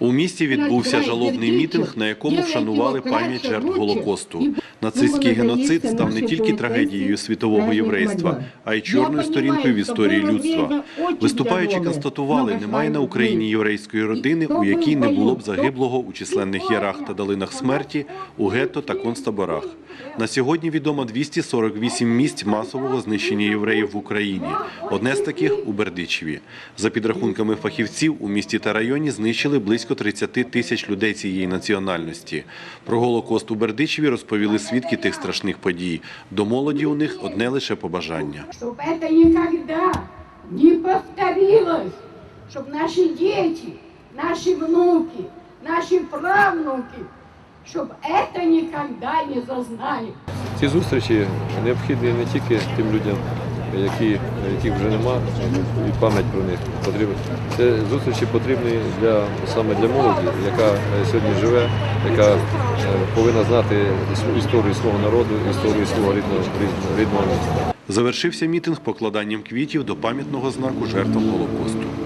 У місті відбувся жалобний мітинг, на якому вшанували пам'ять жертв Голокосту. Нацистський геноцид став не тільки трагедією світового єврейства, а й чорною сторінкою в історії людства. Виступаючи, констатували, немає на Україні єврейської родини, у якій не було б загиблого у численних ярах та долинах смерті, у гетто та концтаборах. На сьогодні відомо 248 місць масового знищення євреїв в Україні. Одне з таких у Бердичеві. За підрахунками фахівців, у місті та районі знищили близько 30 тисяч людей цієї національності. Про Голокост у Бердичеві розповіли свідки тих страшних подій. До молоді у них одне лише побажання. чтобы это никогда не повторилось, чтобы наши дети, наши внуки, наши правнуки, чтобы это никогда не зазнали. Ці зустрічі необхідні не тільки тим людям, які, яких вже нема, і пам'ять про них потрібна. Це зустрічі потрібні для саме для молоді, яка е, сьогодні живе, яка е, повинна знати історію свого народу, історію свого рідного рідного міста. Завершився мітинг покладанням квітів до пам'ятного знаку жертвам Голокосту.